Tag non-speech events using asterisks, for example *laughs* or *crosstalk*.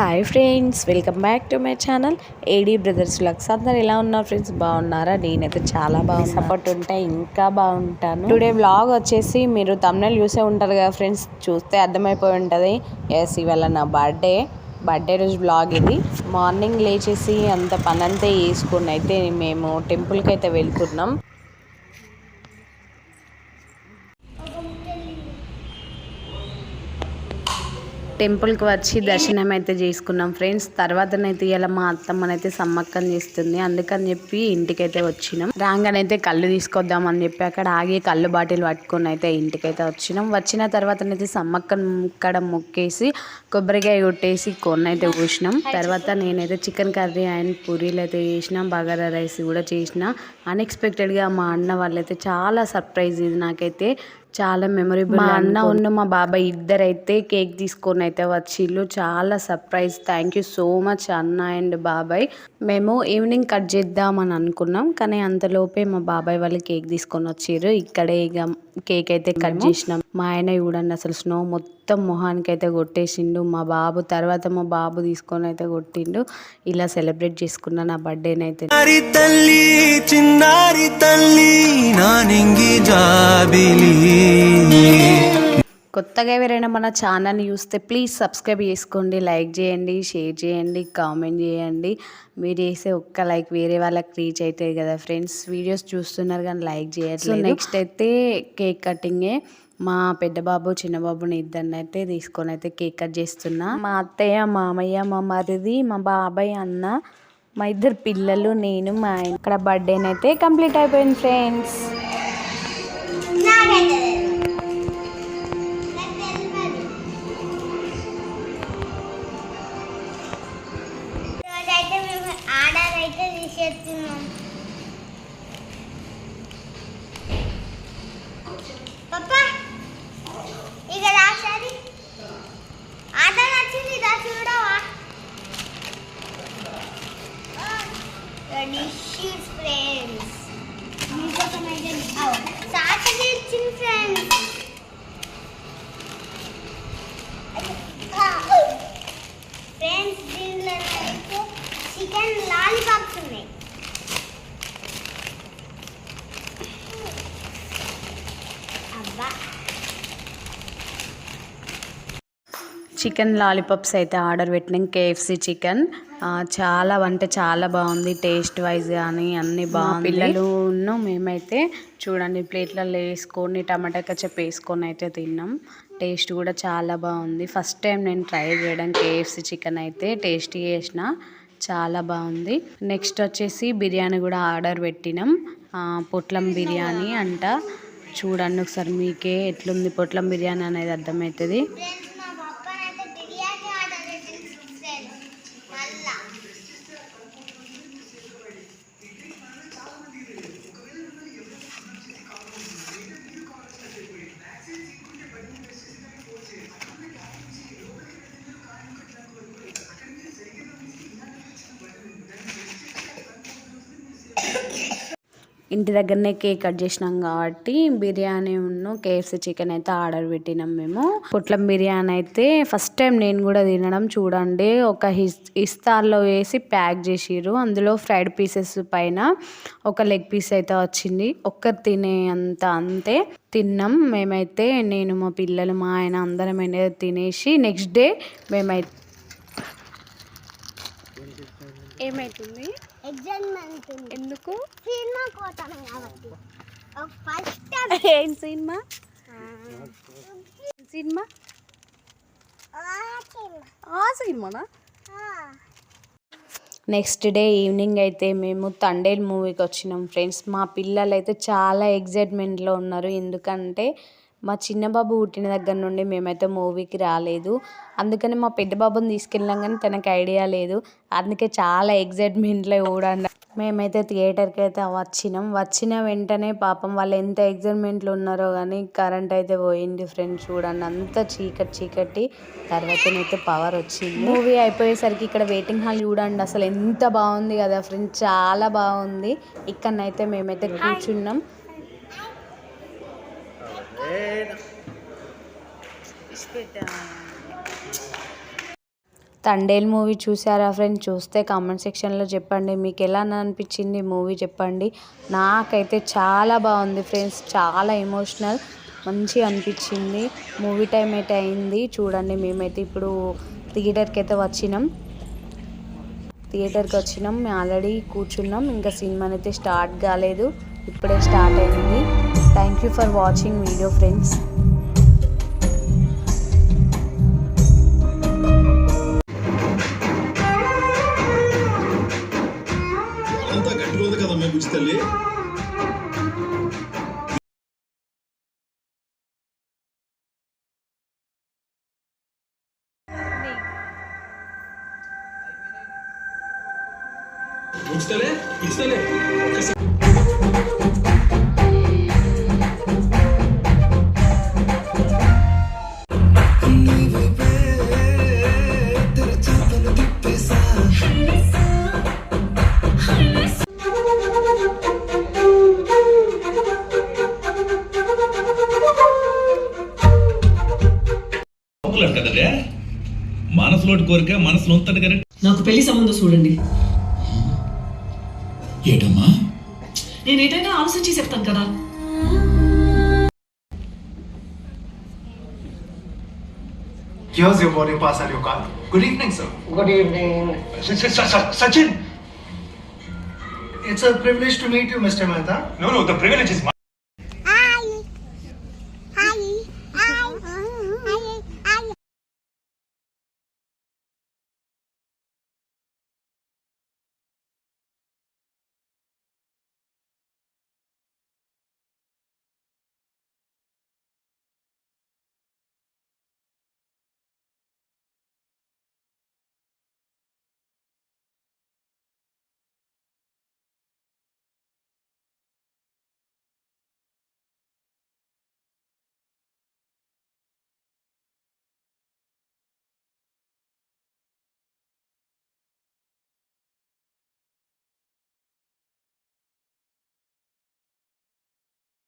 Hi friends welcome back to my channel AD brothers Lux అందరు ఎలా ఉన్నారు friends బాగున్నారా? నేనైతే చాలా బాగా సపోర్ట్ ఉంటే ఇంకా బాగుంటాను. టుడే వ్లాగ్ వచ్చేసి మీరు తమిళ చూసే ఉంటారు కదా ఫ్రెండ్స్ చూస్తే అర్థమైపోయి ఉంటుంది. ఎస్ ఇవాళ నా బర్త్డే బర్త్డే రోజు బ్లాగ్ ఇది. మార్నింగ్ లేచేసి అంత పని అంతా వేసుకుని అయితే మేము టెంపుల్కి అయితే వెళ్తున్నాం. టెంపుల్కి వచ్చి దర్శనం అయితే చేసుకున్నాం ఫ్రెండ్స్. తర్వాతనైతే ఇలా మా అత్తమ్మనైతే సమ్మక్కం చేస్తుంది. అందుకని చెప్పి ఇంటికైతే వచ్చినాం. రాగానైతే కళ్ళు తీసుకొద్దాం అని చెప్పి అక్కడ ఆగి కళ్ళు బాటిల్ పట్టుకొని అయితే ఇంటికైతే వచ్చినాం. వచ్చిన తర్వాతనైతే సమ్మక్కం ఇక్కడ మొక్కేసి కొబ్బరికాయ కొట్టేసి కొన్న అయితే తర్వాత నేనైతే చికెన్ కర్రీ అండ్ పూరీలు అయితే చేసినాం బగారా రైస్ కూడా చేసిన. అన్ఎక్స్పెక్టెడ్గా మా అన్న వాళ్ళైతే చాలా సర్ప్రైజ్ ఇది నాకైతే. చాలా మెమొరబుల్ మా అన్న ఉన్న మా బాబాయ్ ఇద్దరైతే కేక్ తీసుకొని అయితే వచ్చిళ్ళు. చాలా surprise thank you so much అన్న అండ్ బాబాయ్. మేము ఈవినింగ్ కట్ చేద్దామని అనుకున్నాం కానీ అంతలోపే మా బాబాయ్ వాళ్ళు కేక్ తీసుకొని వచ్చిర్రు. ఇక్కడే ఇక కేక్ అయితే కట్ చేసినాం. మా ఆయన చూడండి అసలు స్నో మొత్తం మొహానికి అయితే కొట్టేసిండు. మా బాబు తర్వాత మా బాబు తీసుకొని అయితే కొట్టిండు. ఇలా సెలబ్రేట్ చేసుకున్నా నా బర్త్డేనైతే. చిన్నారి తల్లి చిన్నారి తల్లి నా నింగి జాబిలి. కొత్తగా ఎవరైనా మన ఛానల్ని చూస్తే ప్లీజ్ సబ్స్క్రైబ్ చేసుకోండి లైక్ చేయండి షేర్ చేయండి కామెంట్ చేయండి. మీరు చేసే ఒక్క లైక్ వేరే వాళ్ళకి రీచ్ అవుతుంది కదా ఫ్రెండ్స్. వీడియోస్ చూస్తున్నారు కానీ లైక్ చేయట్లేదు. నెక్స్ట్ అయితే కేక్ కటింగే. మా పెద్ద బాబు చిన్న బాబుని ఇద్దరిని అయితే తీసుకొని అయితే కేక్ కట్ చేస్తున్నా. మా అత్తయ్య మామయ్య మా మరిది మా బాబాయ్ అన్న మా ఇద్దరు పిల్లలు నేను మా ఆయన. ఇక్కడ బర్త్డేనైతే కంప్లీట్ అయిపోయింది ఫ్రెండ్స్. మేము ఆర్డర్ అయితే తీసేస్తున్నాం పప్పా ఇక రాసారి ఆర్డర్ వచ్చింది రా చూడవా డిషెస్ ఫ్రెండ్స్ మీకోసం అయితే సాటర్డే ఇచ్చింది ఫ్రెండ్స్ ఫ్రెండ్స్ దీనిలో అయితే చికెన్ లాలీపాప్స్ ఉన్నాయి అబ్బా. చికెన్ లాలీపాప్స్ అయితే ఆర్డర్ పెట్టినాం. కేఎఫ్సి చికెన్ చాలా అంటే చాలా బాగుంది. టేస్ట్ వైజ్ కానీ అన్నీ బాగుంది. పిల్లలు ఉన్న మేమైతే చూడండి ప్లేట్లలో వేసుకొని టమాటా కచ్చప్ వేసుకొని అయితే తిన్నాం. టేస్ట్ కూడా చాలా బాగుంది. ఫస్ట్ టైం నేను ట్రై చేయడం కేఎఫ్సి చికెన్ అయితే టేస్టీ చేసిన చాలా బాగుంది. నెక్స్ట్ వచ్చేసి బిర్యానీ కూడా ఆర్డర్ పెట్టినాం. పొట్లం బిర్యానీ అంట. చూడండి ఒకసారి మీకే ఎట్లుంది పొట్లం బిర్యానీ అనేది అర్థమవుతుంది. ఇంటి దగ్గరనే కేక్ కట్ చేసినాం కాబట్టి బిర్యానీ ఉన్ను కేఎఫ్సి చికెన్ అయితే ఆర్డర్ పెట్టినాం మేము. పొట్లం బిర్యానీ అయితే ఫస్ట్ టైం నేను కూడా తినడం చూడండి. ఒక హిస్ ఇస్తార్లో వేసి ప్యాక్ చేసిరు అందులో ఫ్రైడ్ పీసెస్ పైన ఒక లెగ్ పీస్ అయితే వచ్చింది. ఒక్కరు తినే అంత అంతే తిన్నాం. మేమైతే నేను మా పిల్లలు మా ఆయన అందరం అనేది తినేసి నెక్స్ట్ డే మేమైతే ఏమైతుంది? ఎగ్జామ్మెంట్ ఎందుకు? సినిమా కోతాను కాబట్టి. ఫస్ట్ టైం *laughs* ఏం సినిమా? సినిమా? ఆ సినిమానా? నెక్స్ట్ డే ఈవినింగ్ అయితే మేము తండేల్ మూవీకి వచ్చినాం ఫ్రెండ్స్. మా పిల్లలు అయితే చాలా ఎగ్జైట్మెంట్లో ఉన్నారు. ఎందుకంటే మా చిన్న బాబు పుట్టిన దగ్గర నుండి మేమైతే మూవీకి రాలేదు. అందుకని మా పెద్ద బాబుని తీసుకెళ్ళాం కానీ తనకి ఐడియా లేదు. అందుకే చాలా ఎగ్జైట్మెంట్లో కూడా మేమైతే థియేటర్కి అయితే వచ్చినాం. వచ్చిన వెంటనే పాపం వాళ్ళు ఎంత ఎగ్జైట్మెంట్లో ఉన్నారో కానీ కరెంట్ అయితే పోయింది ఫ్రెండ్స్ చూడండి. అంత చీకటి చీకటి. తర్వాతనైతే పవర్ వచ్చింది. మూవీ అయిపోయేసరికి ఇక్కడ వెయిటింగ్ హాల్ చూడండి. అసలు ఎంత బాగుంది కదా ఫ్రెండ్స్. చాలా బాగుంది. ఇక్కడనైతే మేమైతే కూర్చున్నాం. తండేల్ మూవీ చూసారా ఫ్రెండ్స్ చూస్తే కామెంట్ సెక్షన్లో చెప్పండి. మీకు ఎలా అనిపించింది మూవీ చెప్పండి. నాకైతే చాలా బాగుంది ఫ్రెండ్స్. చాలా ఎమోషనల్ మంచిగా అనిపించింది. మూవీ టైం అయితే అయింది. చూడండి మేమైతే ఇప్పుడు థియేటర్కి అయితే వచ్చినాం. థియేటర్కి వచ్చినాం. మేము ఆల్రెడీ కూర్చున్నాం. ఇంకా సినిమా అయితే స్టార్ట్ కాలేదు. ఇప్పుడే స్టార్ట్ అయింది. Thank you for watching video friends అంతా గట్టిగా ఉంది కదా మేము బుజ్జి మనసులోటి కోరిక మనసులో ఉంటది నాకు పెళ్ళి సంబంధం చూడండి ఏటమ్మా నేను ఏటైనా ఆలోచించి చెప్తాను కదా Here's your boarding pass and your card. Good evening, sir. Good evening. Sachin! It's a privilege to meet you, Mr. Mehta. No, no, the privilege is